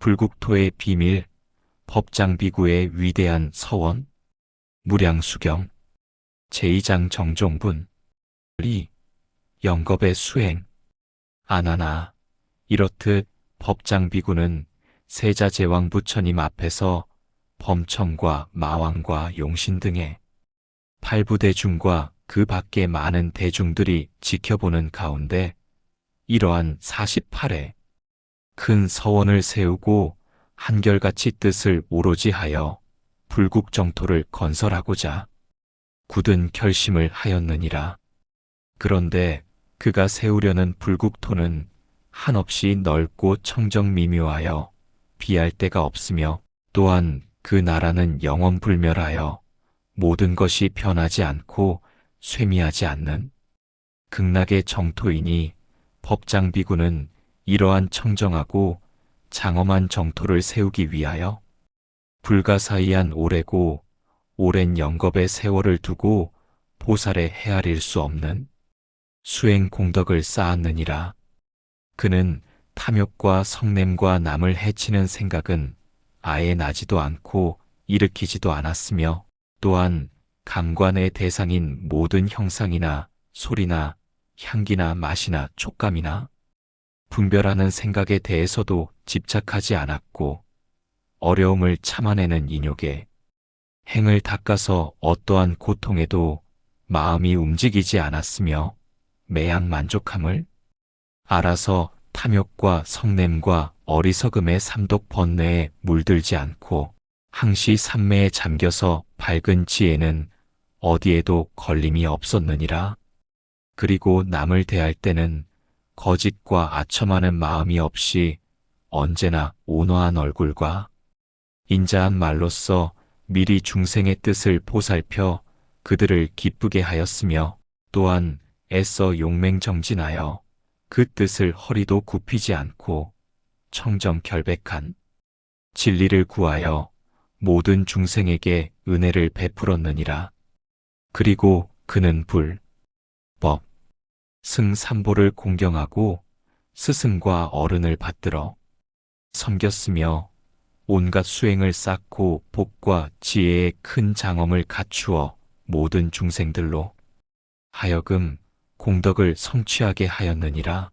불국토의 비밀, 법장비구의 위대한 서원, 무량수경, 제2장 정종분, 리, 영겁의 수행, 아나나, 이렇듯 법장비구는 세자 제왕 부처님 앞에서 범청과 마왕과 용신 등의 팔부대중과 그 밖의 많은 대중들이 지켜보는 가운데 이러한 48회 큰 서원을 세우고 한결같이 뜻을 오로지 하여 불국 정토를 건설하고자 굳은 결심을 하였느니라. 그런데 그가 세우려는 불국토는 한없이 넓고 청정미묘하여 비할 데가 없으며 또한 그 나라는 영원불멸하여 모든 것이 변하지 않고 쇠미하지 않는 극락의 정토이니 법장비구는 이러한 청정하고 장엄한 정토를 세우기 위하여 불가사의한 오래고 오랜 영겁의 세월을 두고 보살에 헤아릴 수 없는 수행 공덕을 쌓았느니라. 그는 탐욕과 성냄과 남을 해치는 생각은 아예 나지도 않고 일으키지도 않았으며 또한 감관의 대상인 모든 형상이나 소리나 향기나 맛이나 촉감이나 분별하는 생각에 대해서도 집착하지 않았고 어려움을 참아내는 인욕에 행을 닦아서 어떠한 고통에도 마음이 움직이지 않았으며 매양 만족함을 알아서 탐욕과 성냄과 어리석음의 삼독 번뇌에 물들지 않고 항시 삼매에 잠겨서 밝은 지혜는 어디에도 걸림이 없었느니라. 그리고 남을 대할 때는 거짓과 아첨하는 마음이 없이 언제나 온화한 얼굴과 인자한 말로써 미리 중생의 뜻을 보살펴 그들을 기쁘게 하였으며 또한 애써 용맹정진하여 그 뜻을 허리도 굽히지 않고 청정 결백한 진리를 구하여 모든 중생에게 은혜를 베풀었느니라. 그리고 그는 불, 법, 승 삼보를 공경하고 스승과 어른을 받들어 섬겼으며 온갖 수행을 쌓고 복과 지혜의 큰 장엄을 갖추어 모든 중생들로 하여금 공덕을 성취하게 하였느니라.